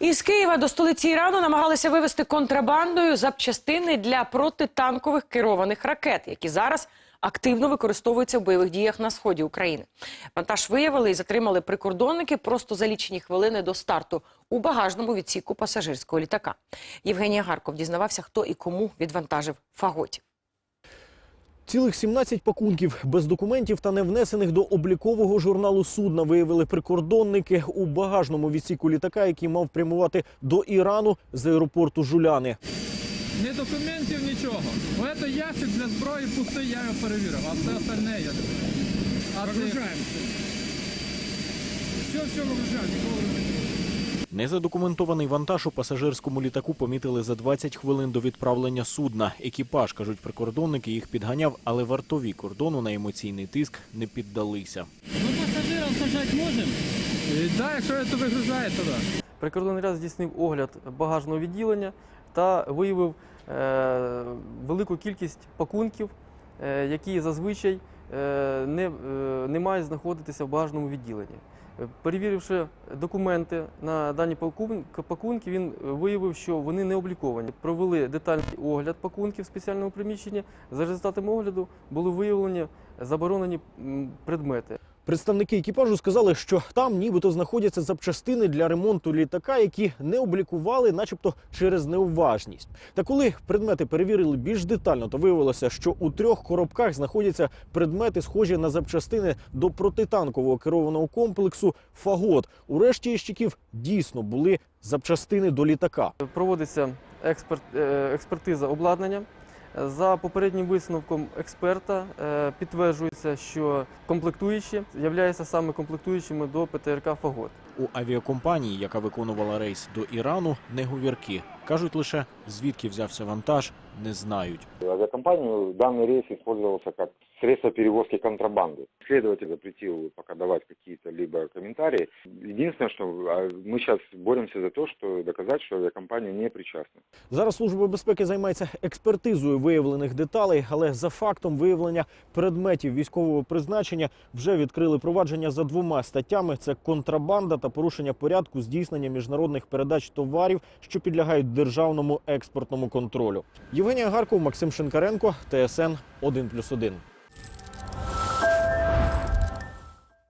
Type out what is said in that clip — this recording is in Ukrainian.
Із Києва до столиці Ірану намагалися вивезти контрабандою запчастини для протитанкових керованих ракет, які зараз активно використовуються в бойових діях на сході України. Вантаж виявили і затримали прикордонники просто за лічені хвилини до старту у багажному відсіку пасажирського літака. Євгенія Гарков дізнавався, хто і кому відвантажив фаготів. Цілих 17 пакунків без документів та не внесених до облікового журналу судна виявили прикордонники у багажному відсіку літака, який мав прямувати до Ірану з аеропорту Жуляни. Ні документів, нічого. Це ящик для зброї пустий, я його перевірив, а все остальне я. А Погружаємося. Все, все вигружаємо, нікого не Незадокументований вантаж у пасажирському літаку помітили за 20 хвилин до відправлення судна. Екіпаж, кажуть прикордонники, їх підганяв, але вартові кордону на емоційний тиск не піддалися. Ми пасажирам сажати можемо? Так, да, якщо це вигружає, то да. Прикордонний ряд здійснив огляд багажного відділення та виявив е, велику кількість пакунків, е, які зазвичай е, не, е, не мають знаходитися в багажному відділенні. Перевіривши документи на дані пакун- пакунки, він виявив, що вони не обліковані. Провели детальний огляд пакунків в спеціальному приміщенні. За результатами огляду були виявлені заборонені предмети. Представники екіпажу сказали, що там нібито знаходяться запчастини для ремонту літака, які не облікували, начебто через неуважність. Та коли предмети перевірили більш детально, то виявилося, що у трьох коробках знаходяться предмети, схожі на запчастини до протитанкового керованого комплексу Фагот. У решті ящиків дійсно були запчастини до літака. Проводиться експерт, е, експертиза обладнання. За попереднім висновком експерта е, підтверджується, що комплектуючі являються саме комплектуючими до ПТРК Фагот. У авіакомпанії, яка виконувала рейс до Ірану, не говірки. кажуть лише звідки взявся вантаж, не знають. Авиакомпанию данный рейс использовался как средство перевозки контрабанды. Следователь запретил пока давать какие-то либо комментарии. Единственное, что а, мы сейчас боремся за то, что доказать, что авиакомпания не причастна. Зараз служба безпеки займається експертизою виявлених деталей, але за фактом виявлення предметів військового призначення вже відкрили провадження за двома статтями: це контрабанда та порушення порядку здійснення міжнародних передач товарів, що підлягають державному експортному контролю. Євгенія Гарков, Максим Шинкаренко, ТСН 1+,1.